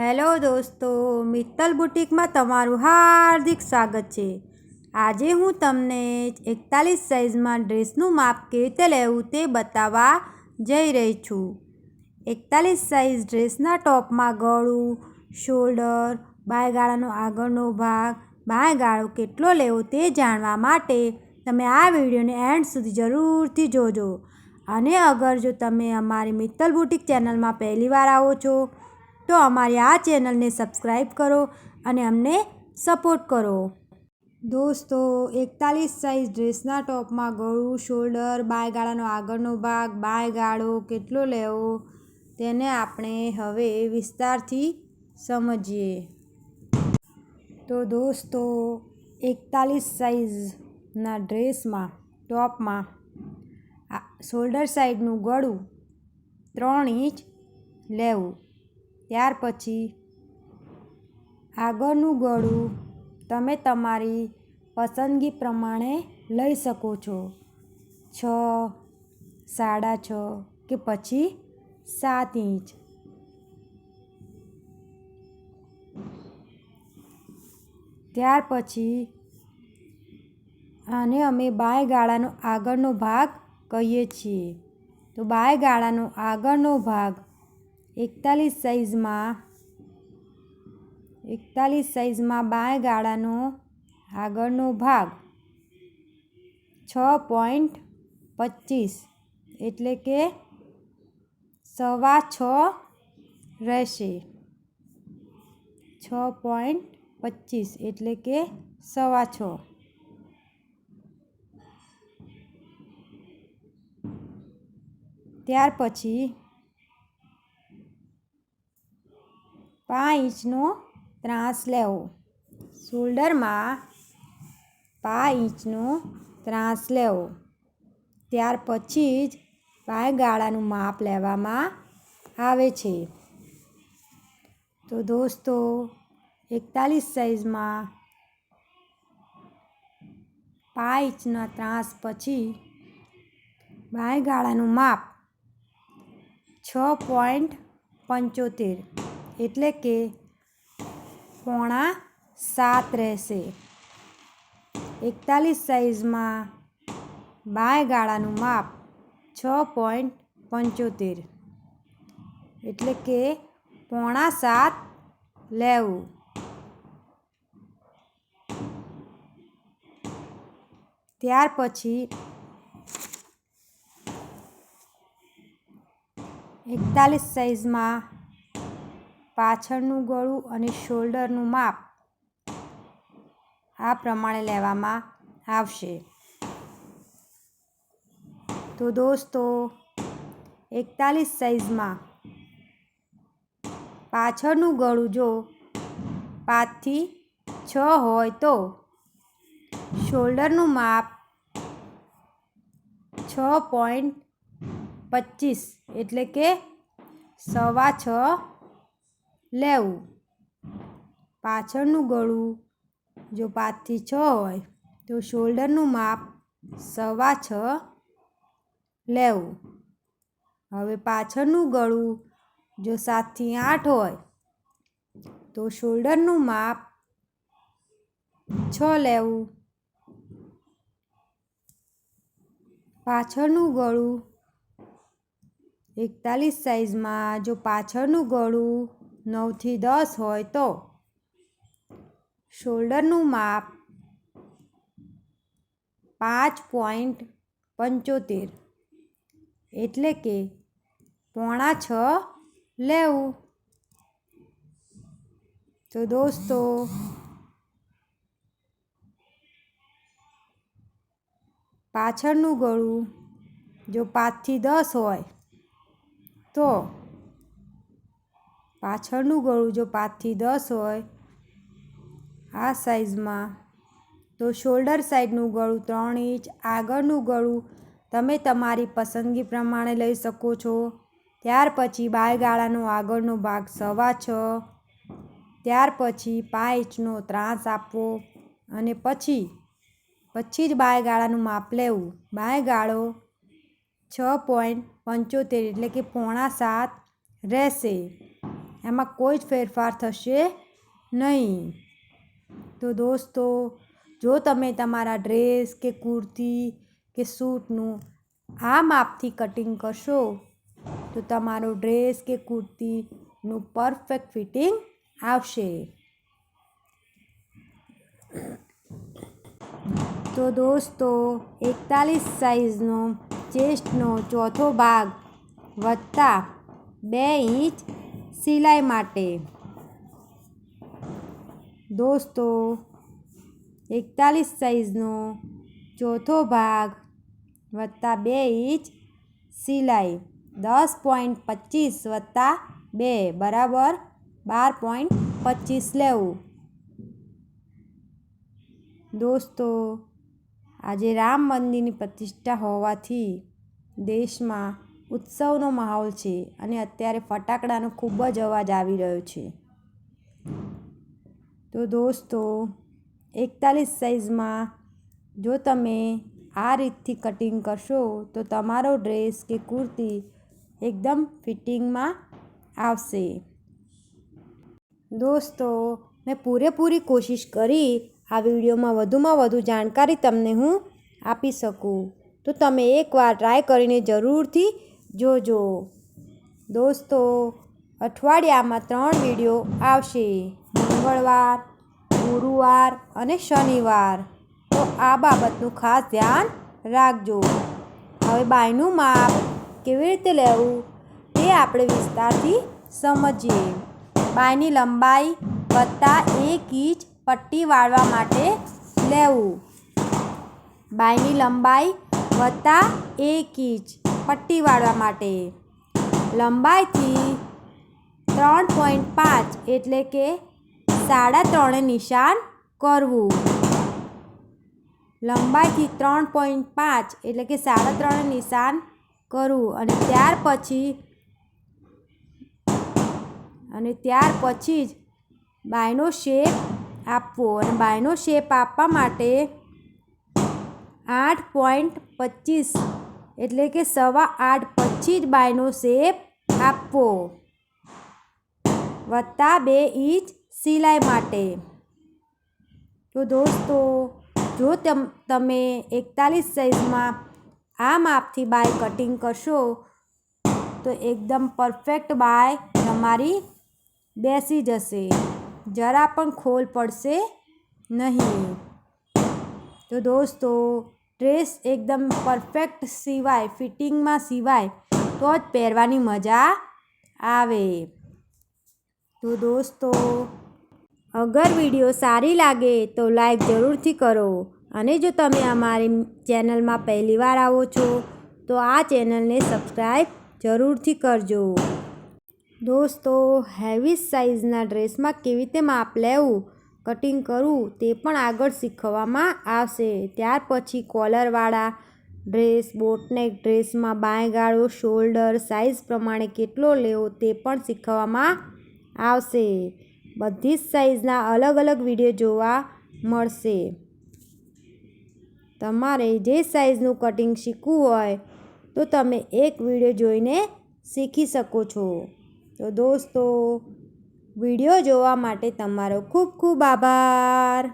Hello દોસ્તો, મિત્તલ બુટિકમાં તમારું હાર્દિક સ્વાગત છે. આજે હું તમને એકતાલીસ સાઇઝમાં ડ્રેસનું માપ કેવી રીતે લેવું તે બતાવવા જઈ રહી છું. એકતાલીસ સાઇઝ ડ્રેસના ટોપમાં ગળું, શોલ્ડર, બાયગાળાનો આગળનો ભાગ, બાયગાળો કેટલો લેવો તે જાણવા માટે તમે આ વિડીયોને એન્ડ સુધી જરૂરથી જોજો. અને અગર જો તમે અમારી મિત્તલ બુટિક ચેનલમાં પહેલીવાર આવો છો તો અમારી આ ચેનલને સબસ્ક્રાઈબ કરો અને અમને સપોર્ટ કરો. દોસ્તો, એકતાલીસ સાઇઝ ડ્રેસના ટોપમાં ગળું શોલ્ડર બાયગાળાનો આગળનો ભાગ, બાયગાળો કેટલો લેવો, તેને આપણે હવે વિસ્તારથી સમજીએ. તો દોસ્તો, એકતાલીસ સાઇઝના ડ્રેસમાં, ટોપમાં શોલ્ડર સાઈડનું ગળું ત્રણ ઇંચ લેવું. ત્યાર પછી આગળનું ગળું તમે તમારી પસંદગી પ્રમાણે લઈ શકો છો. છ, સાડા છ કે પછી સાત ઇંચ. ત્યાર પછી આને અમે બાય ગાળાનો આગળનો ભાગ કહીએ છીએ. તો બાય ગાળાનો આગળનો ભાગ એકતાલીસ સાઇઝમાં એકતાલીસ સાઇઝમાં બાય ગાળાનો આગળનો ભાગ છ પોઈન્ટ પચીસ એટલે કે સવા છ રહેશે. છ પોઈન્ટ પચીસ એટલે કે સવા છ. ત્યાર પછી પાંચ ઇંચનો ત્રાસ લેવો. શોલ્ડરમાં પાંચ ઇંચનો ત્રાસ લેવો. ત્યાર પછી જ પાયગાળાનું માપ લેવામાં આવે છે. તો દોસ્તો, એકતાલીસ સાઇઝમાં પાંચ ઇંચના ત્રાસ પછી બાયગાળાનું માપ છ પોઈન્ટ પંચોતેર. એટલે કે પોણા સાત રહેશે. એકતાલીસ સાઇઝમાં બાય ગાળાનું માપ છ પોઈન્ટ પંચોતેર. એટલે કે પોણા સાત લેવું. ત્યાર પછી એકતાલીસ સાઇઝમાં પાછળનું ગળું અને શોલ્ડરનું માપ આ પ્રમાણે લેવામાં આવશે. તો દોસ્તો, એકતાલીસ સાઇઝમાં પાછળનું ગળું જો પાંચથી છ હોય તો શોલ્ડરનું માપ છ પોઈન્ટ પચીસ એટલે કે સવા છ લેવું. પાછળનું ગળું જો પાંચથી છ હોય તો શોલ્ડરનું માપ સવા છ લેવું. હવે પાછળનું ગળું જો સાતથી આઠ હોય તો શોલ્ડરનું માપ છ લેવું. પાછળનું ગળું એકતાલીસ સાઇઝમાં જો પાછળનું ગળું નવથી દસ હોય તો શોલ્ડરનું માપ પાંચ પોઈન્ટ પંચોતેર. એટલે કે પોણા છ લેવું. તો દોસ્તો, પાછળનું ગળું જો પાંચથી દસ હોય તો પાછળનું ગળું જો પાંચથી દસ હોય, આ સાઈઝમાં તો શોલ્ડર સાઈડનું ગળું ત્રણ ઇંચ, આગળનું ગળું તમે તમારી પસંદગી પ્રમાણે લઈ શકો છો. ત્યાર પછી બાયગાળાનો આગળનો ભાગ સવા છ, ત્યાર પછી પાંચ ઇંચનો ત્રાસ આપવો અને પછી પછી જ બાયગાળાનું માપ લેવું. બાયગાળો છ પોઈન્ટ પંચોતેર એટલે કે પોણા સાત રહેશે. એમાં કોઈ જ ફેરફાર થશે નહીં. તો દોસ્તો, જો તમે તમારા ડ્રેસ કે કુર્તી કે સૂટનું આ માપથી કટિંગ કરશો, તો તમારો ડ્રેસ કે કુર્તીનું પરફેક્ટ ફિટિંગ આવશે. તો દોસ્તો, એકતાલીસ સાઇઝનો ચેસ્ટનો ચોથો ભાગ વત્તા બે ઇંચ સિલાઈ માટે. દોસ્તો, એકતાલીસ સાઇઝનો ચોથો ભાગ વત્તા બે ઇંચ સિલાઈ, દસ પોઈન્ટ પચીસ વત્તા બે, બરાબર બાર પોઈન્ટ પચીસ લેવું. દોસ્તો, આજે રામ મંદિરની પ્રતિષ્ઠા હોવાથી દેશમાં ઉત્સવનો માહોલ છે અને અત્યારે ફટાકડાનો ખૂબ જ અવાજ આવી રહ્યો છે. તો દોસ્તો, એકતાલીસ સાઇઝમાં જો તમે આ રીતથી કટિંગ કરશો, તો તમારો ડ્રેસ કે કુર્તી એકદમ ફિટિંગમાં આવશે. દોસ્તો, મેં પૂરેપૂરી કોશિશ કરી, આ વિડીયોમાં વધુમાં વધુ જાણકારી તમને હું આપી શકું. તો તમે એકવાર ટ્રાય કરીને જરૂરથી જોજો. દોસ્તો, અઠવાડિયામાં ત્રણ વીડિયો આવશે. મંગળવાર, ગુરુવાર અને શનિવાર. તો આ બાબતનું ખાસ ધ્યાન રાખજો. હવે બાયનું માપ કેવી રીતે લેવું તે આપણે વિસ્તારથી સમજીએ. બાયની લંબાઈ વત્તા એક ઇંચ પટ્ટી વાળવા માટે લેવું. બાયની લંબાઈ વત્તા એક ઇંચ. પટ્ટી વાળવા માટે. લંબાઈથી ત્રણ પોઈન્ટ પાંચ એટલે કે સાડા ત્રણે નિશાન કરવું. લંબાઈથી ત્રણ પોઈન્ટ પાંચ એટલે કે સાડા ત્રણે નિશાન કરવું. અને ત્યાર પછી, અને ત્યાર પછી જ બાયનો શેપ આપવો. અને બાયનો શેપ આપવા માટે આઠ પોઈન્ટ પચીસ એટલે કે સવા આઠ જ બાયનો શેપ આપવો. વત્તા બે ઇંચ સિલાઈ માટે. તો દોસ્તો, જો તમ, તમે એકતાલીસ સાઇઝમાં આ માપથી બાય કટિંગ કરશો, તો એકદમ પરફેક્ટ બાય તમારી બેસી જશે. જરા પણ ખોલ પડશે નહીં. તો દોસ્તો ડ્રેસ એકદમ પરફેક્ટ સિવાય, ફિટિંગમાં સિવાય, તો જ પહેરવાની મજા આવે. તો દોસ્તો, અગર વીડિયો સારી લાગે તો લાઈક જરૂરથી કરો. અને જો તમે અમારી ચેનલમાં પહેલીવાર આવો છો, તો આ ચેનલને સબસ્ક્રાઈબ જરૂરથી કરજો. દોસ્તો, હેવી સાઇઝના ડ્રેસમાં કેવી રીતે માપ લેવું? કટિંગ કરવું તે પણ આગળ શીખવવામાં આવશે. ત્યાર પછી કોલરવાળા ડ્રેસ, બોટનેક ડ્રેસમાં બાંયગાળો શોલ્ડર સાઇઝ પ્રમાણે કેટલો લેવો તે પણ શીખવવામાં આવશે. બધી જ સાઇઝના અલગ અલગ વીડિયો જોવા મળશે. તમારે જે સાઇઝનું કટિંગ શીખવું હોય તો તમે એક વીડિયો જોઈને શીખી શકો છો. તો દોસ્તો વીડિયો જોવા માટે તમારો ખૂબ ખૂબ આભાર.